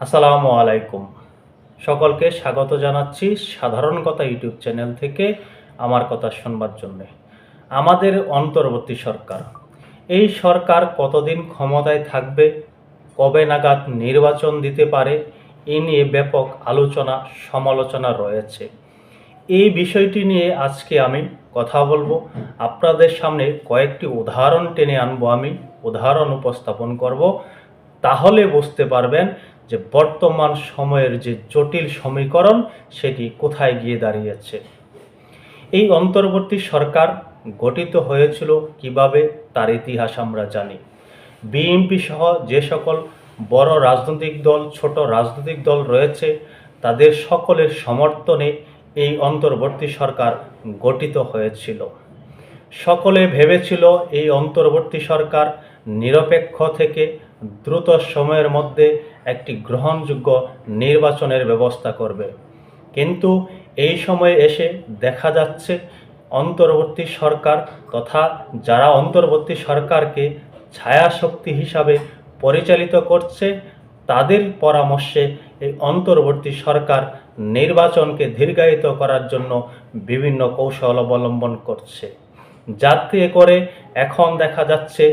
আসসালামু আলাইকুম। সকলকে স্বাগত জানাচ্ছি সাধারণ কথা ইউটিউব চ্যানেল থেকে আমার কথা শুনবার জন্যে। আমাদের অন্তর্বর্তী সরকার, এই সরকার কতদিন ক্ষমতায় থাকবে, কবে নাগাদ নির্বাচন দিতে পারে, এ নিয়ে ব্যাপক আলোচনা, সমালোচনা রয়েছে। এই বিষয়টি নিয়ে আজকে আমি কথা বলব। আপনাদের সামনে কয়েকটি উদাহরণ টেনে আনব আমি, উদাহরণ উপস্থাপন করব। তাহলে বুঝতে পারবেন যে বর্তমান সময়ের যে জটিল সমীকরণ, সেটি কোথায় গিয়ে দাঁড়িয়েছে? এই অন্তর্বর্তী সরকার গঠিত হয়েছিল কীভাবে তার ইতিহাস আমরা জানি। বিএনপি সহ যে সকল বড় রাজনৈতিক দল, ছোট রাজনৈতিক দল রয়েছে, তাদের সকলের সমর্থনে এই অন্তর্বর্তী সরকার গঠিত হয়েছিল। সকলে ভেবেছিল এই অন্তর্বর্তী সরকার নিরপেক্ষ থেকে দ্রুত সময়ের মধ্যে একটি গ্রহণযোগ্য নির্বাচনের ব্যবস্থা করবে। কিন্তু এই সময়ে এসে দেখা যাচ্ছে অন্তর্বর্তী সরকার তথা যারা অন্তর্বর্তী সরকারকে ছায়াশক্তি হিসাবে পরিচালিত করছে, তাদের পরামর্শে এই অন্তর্বর্তী সরকার নির্বাচনকে দীর্ঘায়িত করার জন্য বিভিন্ন কৌশল অবলম্বন করছে। যাতে করে এখন দেখা যাচ্ছে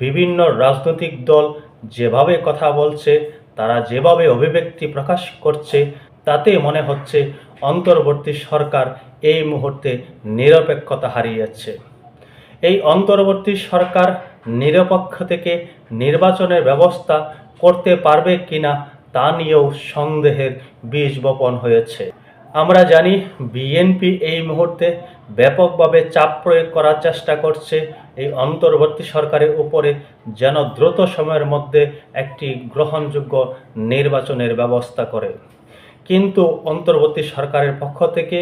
বিভিন্ন রাজনৈতিক দল যেভাবে কথা বলছে তারা যেভাবে অভিব্যক্তি প্রকাশ করছে, তাতে মনে হচ্ছে অন্তর্বর্তী সরকার এই মুহূর্তে নিরপেক্ষতা হারিয়েছে। এই অন্তর্বর্তী সরকার নিরপেক্ষ থেকে নির্বাচনের ব্যবস্থা করতে পারবে কিনা তা নিয়েও সন্দেহের বীজ বপন হয়েছে। আমরা জানি, বিএনপি এই মুহূর্তে ব্যাপকভাবে চাপ প্রয়োগ করার চেষ্টা করছে এই অন্তর্বর্তী সরকারের উপরে যেন দ্রুত সময়ের মধ্যে একটি গ্রহণযোগ্য নির্বাচনের ব্যবস্থা করে। কিন্তু অন্তর্বর্তী সরকারের পক্ষ থেকে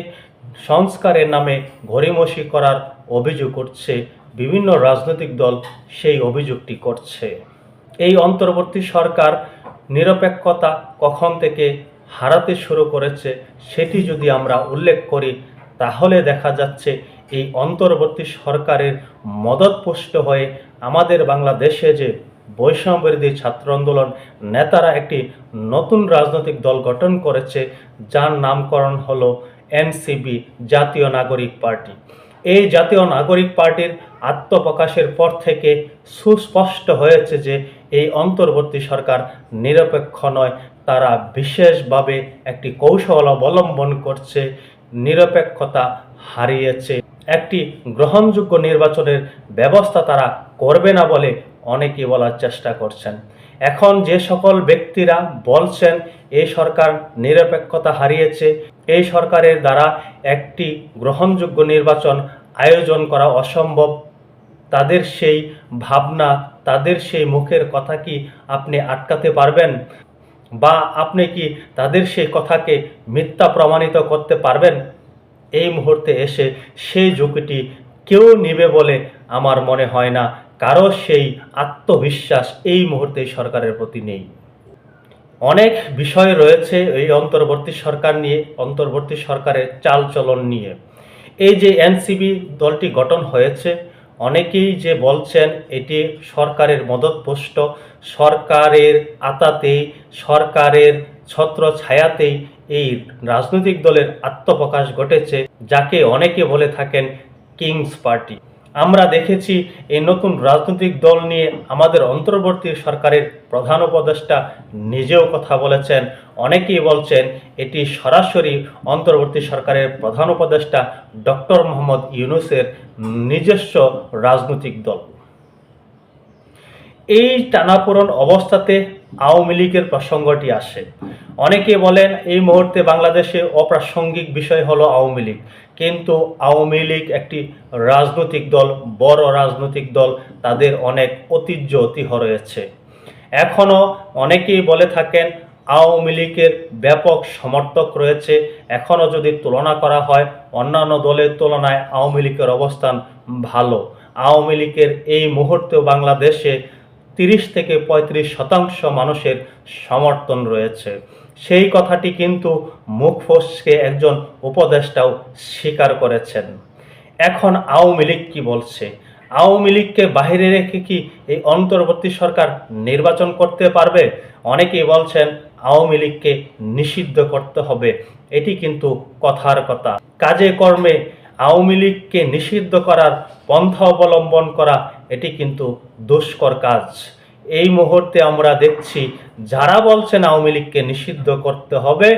সংস্কারের নামে ঘড়িমসি করার অভিযোগ উঠছে, বিভিন্ন রাজনৈতিক দল সেই অভিযোগটি করছে। এই অন্তর্বর্তী সরকার নিরপেক্ষতা কখন থেকে হারাতে শুরু করেছে সেটি যদি আমরা উল্লেখ করি, তাহলে দেখা যাচ্ছে এই অন্তর্বর্তী সরকারের মদতপুষ্ট হয়ে আমাদের বাংলাদেশে যে বৈষম্যবিরোধী ছাত্র আন্দোলন নেতারা একটি নতুন রাজনৈতিক দল গঠন করেছে, যার নামকরণ হলো এনসিবি জাতীয় নাগরিক পার্টি। এই জাতীয় নাগরিক পার্টির আত্মপ্রকাশের পর থেকে সুস্পষ্ট হয়েছে যে এই অন্তর্বর্তী সরকার নিরপেক্ষ নয়, তারা বিশেষভাবে একটি কৌশল অবলম্বন করছে, নিরপেক্ষতা হারিয়েছে। একটি গ্রহণযোগ্য নির্বাচনের ব্যবস্থা তারা করবে না বলে অনেকে বলার চেষ্টা করছেন। এখন যে সকল ব্যক্তিরা বলছেন এই সরকার নিরপেক্ষতা হারিয়েছে, এই সরকারের দ্বারা একটি গ্রহণযোগ্য নির্বাচন আয়োজন করা অসম্ভব। তাদের সেই ভাবনা, তাদের সেই মুখের কথা কি আপনি আটকাতে পারবেন? বা আপনি কি তাদের সেই কথাকে মিথ্যা প্রমাণিত করতে পারবেন? এই মুহূর্তে এসে সেই ঝুঁকিটি কেউ নেবে বলে আমার মনে হয় না। কারও সেই আত্মবিশ্বাস এই মুহূর্তে সরকারের প্রতি নেই। অনেক বিষয় রয়েছে এই অন্তর্বর্তী সরকার নিয়ে, অন্তর্বর্তী সরকারের চালচলন নিয়ে। এই যে এনসিবি দলটি গঠন হয়েছে, অনেকেই যে বলছেন এটি সরকারের মদতপুষ্ট, সরকারের আতাতেই, সরকারের ছত্র ছায়াতেই রাজনৈতিক দলের আত্মপ্রকাশ ঘটেছে, যাকে অনেকে বলে থাকেন কিংস পার্টি। আমরা দেখেছি এই নতুন রাজনৈতিক দল নিয়ে আমাদের অন্তর্বর্তী সরকারের প্রধান উপদেষ্টা নিজেও কথা বলেছেন। অনেকেই বলছেন এটি সরাসরি অন্তর্বর্তী সরকারের প্রধান উপদেষ্টা ডক্টর মোহাম্মদ ইউনুসের নিজস্ব রাজনৈতিক দল। এই টানাপোড়ন অবস্থাতে আওয়ামী লীগের প্রসঙ্গটি আসে। অনেকে বলেন এই মুহূর্তে বাংলাদেশে অপ্রাসঙ্গিক বিষয় হলো আওয়ামী লীগ। কিন্তু আওয়ামী লীগ একটি রাজনৈতিক দল, বড় রাজনৈতিক দল, তাদের অনেক ঐতিহ্য ঐতিহ্য রয়েছে। এখনও অনেকেই বলে থাকেন আওয়ামী লীগের ব্যাপক সমর্থক রয়েছে। এখনও যদি তুলনা করা হয়, অন্যান্য দলের তুলনায় আওয়ামী লীগের অবস্থান ভালো। আওয়ামী লীগের এই মুহূর্তেও বাংলাদেশে তিরিশ থেকে পঁয়ত্রিশ শতাংশ মানুষের সমর্থন রয়েছে। সেই কথাটি কিন্তু মুখ ফসকে একজন উপদেষ্টাও স্বীকার করেছেন। এখন আওয়ামী লীগ কি বলছে? আওয়ামী লীগকে বাহিরে রেখে কি এই অন্তর্বর্তী সরকার নির্বাচন করতে পারবে? অনেকেই বলছেন আওয়ামী লীগকে নিষিদ্ধ করতে হবে। এটি কিন্তু কথার কথা। কাজে কর্মে আওয়ামী লীগকে নিষিদ্ধ করার পন্থা অবলম্বন করা, এটি কিন্তু দুষ্কর কাজ। এই মুহূর্তে আমরা দেখছি যারা বলছেন আওয়ামী লীগকে নিষিদ্ধ করতে হবে,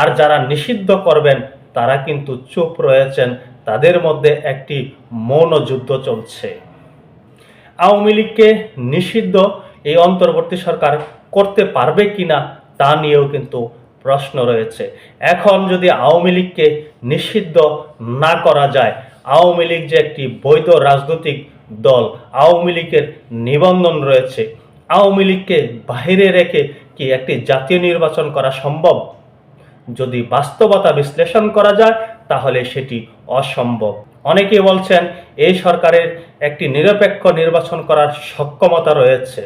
আর যারা নিষিদ্ধ করবেন, তারা কিন্তু চুপ রয়েছেন। তাদের মধ্যে একটি মৌন যুদ্ধ চলছে। আওয়ামী লীগকে নিষিদ্ধ এই অন্তর্বর্তী সরকার করতে পারবে কিনা, তা নিয়েও কিন্তু প্রশ্ন রয়েছে। এখন যদি আওয়ামী লীগকে নিষিদ্ধ না করা যায়, আওয়ামী লীগ যে একটি বৈধ রাজনৈতিক দল, আওয়ামী লীগের নিবন্ধন রয়েছে আওয়ামী লীগকে বাহিরে রেখে কি একটি জাতীয় নির্বাচন করা সম্ভব? যদি বাস্তবতা বিশ্লেষণ করা যায়, তাহলে সেটি অসম্ভব। অনেকে বলছেন এই সরকারের একটি নিরপেক্ষ নির্বাচন করার সক্ষমতা রয়েছে।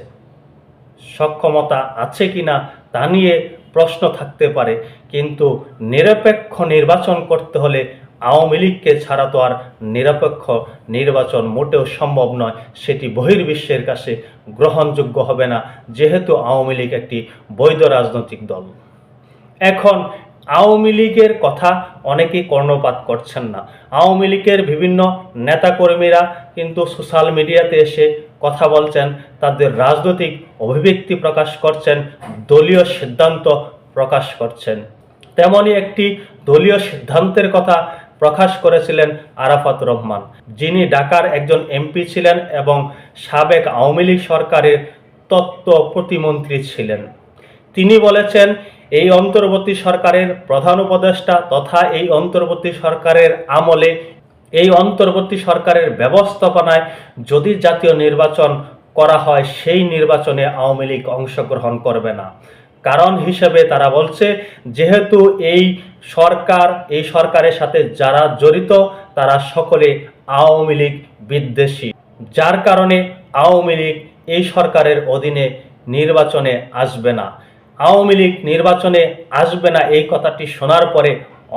সক্ষমতা আছে কিনা, তা নিয়ে প্রশ্ন থাকতে পারে। কিন্তু নিরপেক্ষ নির্বাচন করতে হলে আওয়ামী লীগকে ছাড়া তো আর নিরপেক্ষ নির্বাচন মোটেও সম্ভব নয়। সেটি বহির্বিশ্বের কাছে গ্রহণযোগ্য হবে না, যেহেতু আওয়ামী লীগ একটি বৈধ রাজনৈতিক দল। এখন আওয়ামী লীগের কথা অনেকেই কর্ণপাত করছেন না। আওয়ামী লীগের বিভিন্ন নেতাকর্মীরা কিন্তু সোশ্যাল মিডিয়াতে এসে কথা বলছেন, তাদের রাজনৈতিক অভিব্যক্তি প্রকাশ করছেন, দলীয় সিদ্ধান্ত প্রকাশ করছেন। তেমনই একটি দলীয় সিদ্ধান্তের কথা প্রকাশ করেছিলেন আরাফাত রহমান। যিনি ঢাকার একজন এমপি ছিলেন এবং সাবেক আওয়ামী লীগ সরকারের তত্ত্ব প্রতিমন্ত্রী ছিলেন। তিনি বলেছেন, এই অন্তর্বর্তী সরকারের প্রধান উপদেষ্টা তথা এই অন্তর্বর্তী সরকারের আমলে, এই অন্তর্বর্তী সরকারের ব্যবস্থাপনায় যদি জাতীয় নির্বাচন করা হয়, সেই নির্বাচনে আওয়ামী লীগ অংশগ্রহণ করবে না। কারণ হিসেবে তারা বলছে, যেহেতু এই সরকার, এই সরকারের সাথে যারা জড়িত, তারা সকলে আওয়ামী লীগ বিদ্বেষী। যার কারণে আওয়ামী লীগ এই সরকারের অধীনে নির্বাচনে আসবে না। আওয়ামী লীগ নির্বাচনে আসবে না এই কথাটি শোনার পরে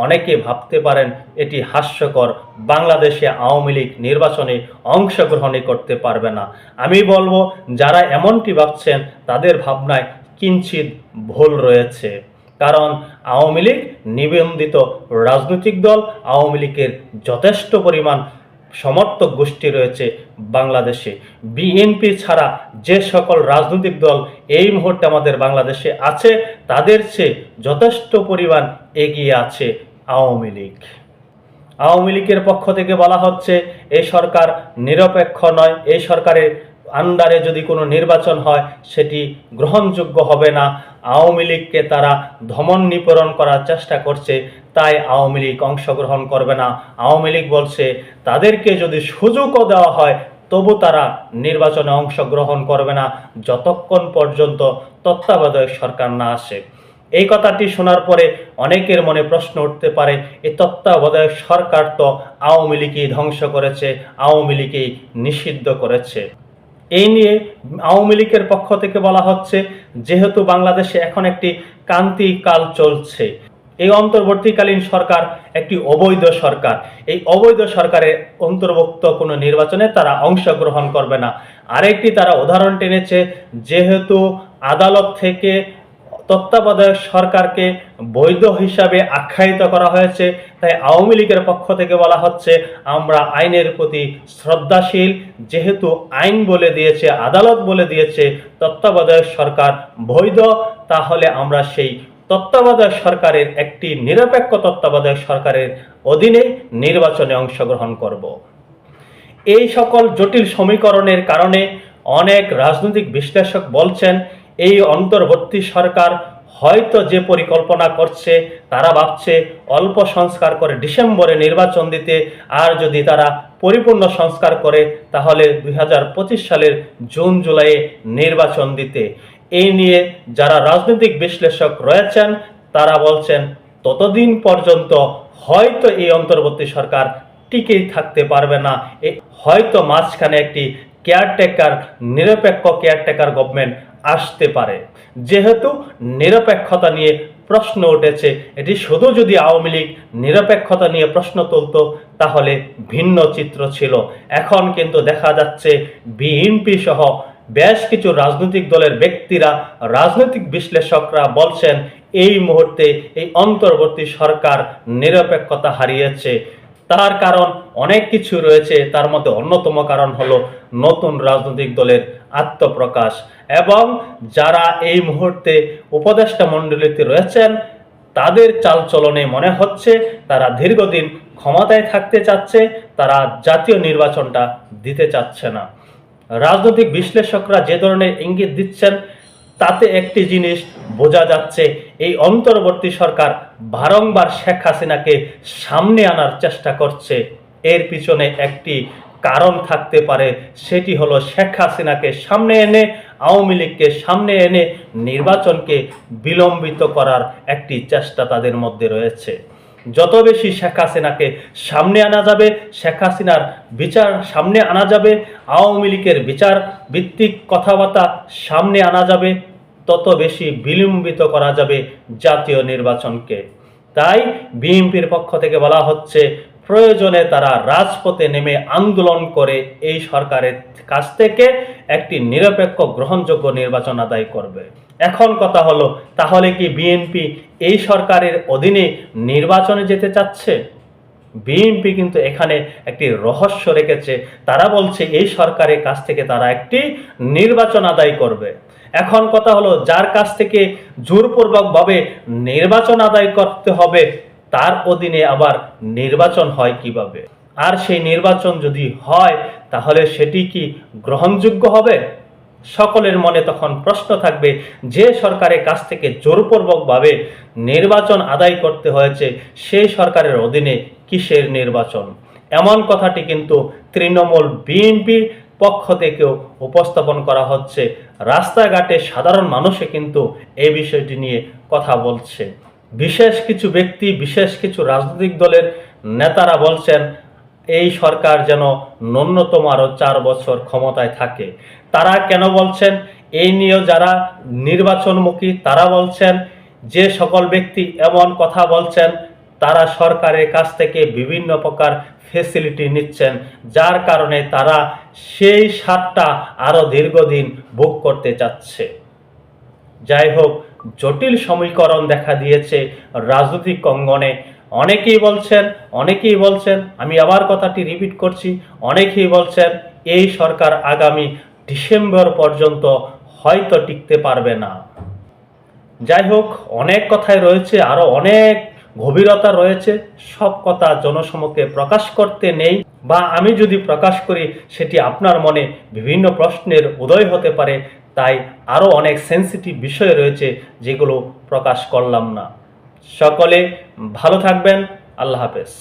অনেকে ভাবতে পারেন এটি হাস্যকর। বাংলাদেশে আওয়ামী লীগ নির্বাচনে অংশগ্রহণই করতে পারবে না। আমি বলব, যারা এমনটি ভাবছেন, তাদের ভাবনায় কিঞ্চিত ভুল রয়েছে। কারণ আওয়ামী লীগ নিবন্ধিত রাজনৈতিক দল, আওয়ামী লীগের যথেষ্ট পরিমাণ সমর্থক গোষ্ঠী রয়েছে বাংলাদেশে। বিএনপি ছাড়া যে সকল রাজনৈতিক দল এই মুহূর্তে আমাদের বাংলাদেশে আছে, তাদের চেয়ে যথেষ্ট পরিমাণ এগিয়ে আছে আওয়ামী লীগ। আওয়ামী লীগের পক্ষ থেকে বলা হচ্ছে এই সরকার নিরপেক্ষ নয় এই সরকারের আন্ডারে যদি কোনো নির্বাচন হয়, সেটি গ্রহণযোগ্য হবে না। আওয়ামী লীগকে তারা ধমন নিপরণ করার চেষ্টা করছে, তাই আওয়ামী লীগ অংশগ্রহণ করবে না। আওয়ামী লীগ বলছে, তাদেরকে যদি সুযোগও দেওয়া হয়, তবু তারা নির্বাচনে অংশগ্রহণ করবে না। যতক্ষণ পর্যন্ত তত্ত্বাবধায়ক সরকার না আসে। এই কথাটি শোনার পরে অনেকের মনে প্রশ্ন উঠতে পারে এই তত্ত্বাবধায়ক সরকার তো আওয়ামী লীগই ধ্বংস করেছে, আওয়ামী লীগই নিষিদ্ধ করেছে। এই নিয়ে আওয়ামী লীগের পক্ষ থেকে বলা হচ্ছে, যেহেতু বাংলাদেশে এখন একটি কান্তিকাল চলছে, এই অন্তর্বর্তীকালীন সরকার একটি অবৈধ সরকার। এই অবৈধ সরকারের অন্তর্ভুক্ত কোনো নির্বাচনে তারা অংশগ্রহণ করবে না। আরেকটি তারা উদাহরণ টেনেছে, যেহেতু আদালত থেকে তত্ত্বাবধায়ক সরকারকে বৈধ হিসাবে আখ্যায়িত করা হয়েছে। তাই আওয়ামী লীগের পক্ষ থেকে বলা হচ্ছে, আমরা আইনের প্রতি শ্রদ্ধাশীল, যেহেতু আইন বলে দিয়েছে, আদালত বলে দিয়েছে, তত্ত্বাবধায়ক সরকার বৈধ, তাহলে আমরা সেই তত্ত্বাবধায়ক সরকারের একটি নিরপেক্ষ তত্ত্বাবধায়ক সরকারের অধীনে নির্বাচনে অংশগ্রহণ করব। এই সকল জটিল সমীকরণের কারণে অনেক রাজনৈতিক বিশ্লেষক বলছেন এই অন্তর্বর্তী সরকার হয়তো যে পরিকল্পনা করছে, তারা ভাবছে অল্প সংস্কার করে ডিসেম্বরে নির্বাচন দিতে, আর যদি তারা পরিপূর্ণ সংস্কার করে, তাহলে দুই হাজার পঁচিশ সালের জুন, জুলাইয়ে নির্বাচন দিতে। এই নিয়ে যারা রাজনৈতিক বিশ্লেষক রয়েছেন, তারা বলছেন, ততদিন পর্যন্ত হয়তো এই অন্তর্বর্তী সরকার টিকেই থাকতে পারবে না। হয়তো মাঝখানে একটি কেয়ারটেকার নিরপেক্ষ কেয়ারটেকার গভর্নমেন্ট আসতে পারে। যেহেতু নিরপেক্ষতা নিয়ে প্রশ্ন উঠেছে, এটি শুধু যদি আওয়ামী লীগ নিরপেক্ষতা নিয়ে প্রশ্ন তুলতো, তাহলে ভিন্ন চিত্র ছিল। এখন কিন্তু দেখা যাচ্ছে বিএনপি সহ বেশ কিছু রাজনৈতিক দলের ব্যক্তিরা, রাজনৈতিক বিশ্লেষকরা বলছেন, এই মুহূর্তে এই অন্তর্বর্তী সরকার নিরপেক্ষতা হারিয়েছে। তার কারণ অনেক কিছু রয়েছে, তার মধ্যে অন্যতম কারণ হলো নতুন রাজনৈতিক দলের আত্মপ্রকাশ। এবং যারা এই মুহূর্তে উপদেষ্টা মণ্ডলীতে রয়েছেন, তাদের চালচলনে মনে হচ্ছে তারা দীর্ঘদিন ক্ষমতায় থাকতে চাচ্ছে, তারা জাতীয় নির্বাচনটা দিতে চাচ্ছে না। রাজনৈতিক বিশ্লেষকরা যে ধরনের ইঙ্গিত দিচ্ছেন, তাতে একটি জিনিস বোঝা যাচ্ছে, এই অন্তর্বর্তী সরকার বারংবার শেখ হাসিনাকে সামনে আনার চেষ্টা করছে। এর পিছনে একটি কারণ থাকতে পারে, সেটি হলো শেখ হাসিনাকে সামনে এনে, আওয়ামী লীগকে সামনে এনে নির্বাচনকে বিলম্বিত করার একটি চেষ্টা তাদের মধ্যে রয়েছে। যত বেশি শেখ হাসিনাকে সামনে আনা যাবে, শেখ হাসিনার বিচার সামনে আনা যাবে, আওয়ামী লীগের বিচার ভিত্তিক কথাবার্তা সামনে আনা যাবে, তত বেশি বিলম্বিত করা যাবে জাতীয় নির্বাচনকে। তাই বিএনপির পক্ষ থেকে বলা হচ্ছে প্রয়োজনে তারা রাজপথে নেমে আন্দোলন করে এই সরকারের কাছ থেকে একটি নিরপেক্ষ গ্রহণযোগ্য নির্বাচন আদায় করবে। এখন কথা হলো, তাহলে কি বিএনপি এই সরকারের অধীনে নির্বাচনে যেতে চাচ্ছে? বিএনপি কিন্তু এখানে একটি রহস্য রেখেছে। তারা বলছে, এই সরকারের কাছ থেকে তারা একটি নির্বাচন আদায় করবে। এখন কথা হলো, যার কাছ থেকে জোরপূর্বকভাবে নির্বাচন আদায় করতে হবে তার অধীনে আবার নির্বাচন হয় কীভাবে? আর সেই নির্বাচন যদি হয়, তাহলে সেটি কি গ্রহণযোগ্য হবে? সকলের মনে তখন প্রশ্ন থাকবে, যে সরকারের কাছ থেকে জোরপূর্বকভাবে নির্বাচন আদায় করতে হয়েছে, সেই সরকারের অধীনে কিসের নির্বাচন? এমন কথাটি কিন্তু তৃণমূল বিএনপি পক্ষ থেকেও উপস্থাপন করা হচ্ছে। রাস্তাঘাটে সাধারণ মানুষে কিন্তু এই বিষয়টি নিয়ে কথা বলছে। বিশেষ কিছু ব্যক্তি, বিশেষ কিছু রাজনৈতিক দলের নেতারা বলছেন, এই সরকার যেন ন্যূনতম আরও চার বছর ক্ষমতায় থাকে। তারা কেন বলছেন? এই নিয়েও যারা নির্বাচনমুখী, তারা বলছেন, যে সকল ব্যক্তি এমন কথা বলছেন, তারা সরকারের কাছ থেকে বিভিন্ন প্রকার ফেসিলিটি নিচ্ছেন, যার কারণে তারা সেই স্বাদটা আরও দীর্ঘদিন ভোগ করতে চাচ্ছে। যাই হোক জটিল সমীকরণ দেখা দিয়েছে রাজনৈতিক অঙ্গনে। অনেকেই বলছেন অনেকেই বলছেন, আমি আবার কথাটি রিপিট করছি, অনেকেই বলছেন, এই সরকার আগামী ডিসেম্বর পর্যন্ত হয়তো টিকতে পারবে না। যাই হোক, অনেক কথাই রয়েছে, আরও অনেক গভীরতা রয়েছে, সব কথা জনসমক্ষে প্রকাশ করতে নেই, বা আমি যদি প্রকাশ করি, সেটি আপনার মনে বিভিন্ন প্রশ্নের উদয় হতে পারে তাই আরও অনেক সেন্সিটিভ বিষয় রয়েছে যেগুলো প্রকাশ করলাম না। সকলে ভালো থাকবেন। আল্লাহ হাফেজ।